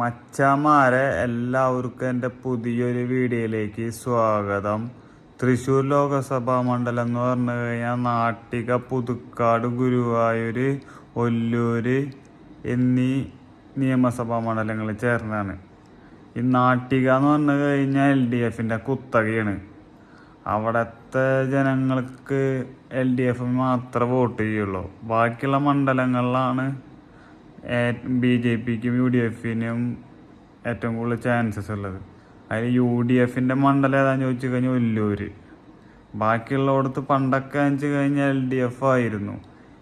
മച്ചാമാരെ എല്ലാവർക്കും എന്റെ പുതിയൊരു വീഡിയോയിലേക്ക് സ്വാഗതം. തൃശ്ശൂർ ലോകസഭാ മണ്ഡലം എന്ന് പറഞ്ഞു കഴിഞ്ഞാൽ നാട്ടിക പുതുക്കാട് ഗുരുവായൂർ ഒല്ലൂര് എന്നീ നിയമസഭാ മണ്ഡലങ്ങൾ ചേർന്നാണ് ഈ നാട്ടിക എന്ന് പറഞ്ഞു കഴിഞ്ഞാൽ എൽ ഡി എഫിന്റെ കുത്തകയാണ്. അവിടുത്തെ ജനങ്ങൾക്ക് എൽ ഡി എഫ് മാത്രമേ വോട്ട് ചെയ്യുള്ളൂ. ബാക്കിയുള്ള മണ്ഡലങ്ങളിലാണ് ബി ജെ പിക്കും യു ഡി എഫിനും ഏറ്റവും കൂടുതൽ ചാൻസസ് ഉള്ളത്. അതിൽ യു ഡി എഫിന്റെ മണ്ഡലം ഏതാന്ന് ചോദിച്ചു കഴിഞ്ഞാൽ ഒല്ലൂര് ബാക്കിയുള്ളടത്ത് പണ്ടൊക്കെ വെച്ച് കഴിഞ്ഞാൽ എൽ ഡി എഫ് ആയിരുന്നു.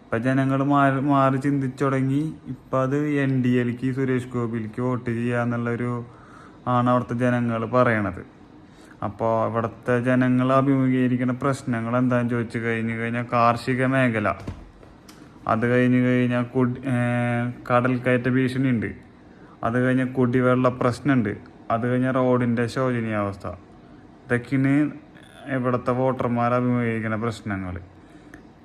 ഇപ്പം ജനങ്ങൾ മാറി മാറി ചിന്തിച്ചു തുടങ്ങി. ഇപ്പം അത് എൻ ഡി എൽക്ക് സുരേഷ് ഗോപിയിലേക്ക് വോട്ട് ചെയ്യുക എന്നുള്ളൊരു ആണ് അവിടുത്തെ ജനങ്ങൾ പറയണത്. അപ്പോൾ അവിടുത്തെ ജനങ്ങൾ അഭിമുഖീകരിക്കുന്ന പ്രശ്നങ്ങൾ എന്താണെന്ന് ചോദിച്ചു കഴിഞ്ഞ് കഴിഞ്ഞാൽ കാർഷിക മേഖല. അത് കഴിഞ്ഞ് കഴിഞ്ഞാൽ കുടി കടൽ കയറ്റ ഭീഷണി ഉണ്ട് അത് കഴിഞ്ഞാൽ കുടിവെള്ള പ്രശ്നമുണ്ട് അത് കഴിഞ്ഞാൽ റോഡിന്റെ ശോചനീയാവസ്ഥ. ഇതൊക്കെയാണ് ഇവിടുത്തെ വോട്ടർമാർ അഭിമുഖീകരിക്കുന്ന പ്രശ്നങ്ങൾ.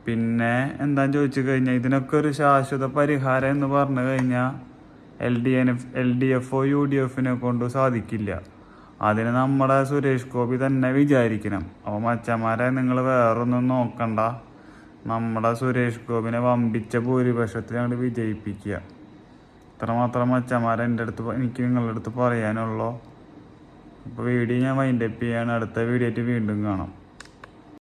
പിന്നെ എന്താന്ന് ചോദിച്ചു കഴിഞ്ഞാൽ ഇതിനൊക്കെ ഒരു ശാശ്വത പരിഹാരം എന്ന് പറഞ്ഞു കഴിഞ്ഞാൽ L D N F L D F U D എഫിനെ കൊണ്ട് സാധിക്കില്ല. അതിന് നമ്മുടെ സുരേഷ് ഗോപി തന്നെ വിചാരിക്കണം. അപ്പോൾ മച്ചന്മാരെ നിങ്ങൾ വേറൊന്നും നോക്കണ്ട. നമ്മുടെ സുരേഷ് ഗോപിനെ വമ്പിച്ച ഭൂരിപക്ഷത്തിൽ ഞങ്ങൾ വിജയിപ്പിക്കുക. ഇത്രമാത്രം അച്ഛന്മാരെ എന്റെ അടുത്ത് എനിക്ക് നിങ്ങളുടെ അടുത്ത് പറയാനുള്ളൂ. അപ്പോൾ വീഡിയോ ഞാൻ വൈൻഡപ്പ് ചെയ്യാണ്. അടുത്ത വീഡിയോ ആയിട്ട് വീണ്ടും കാണാം.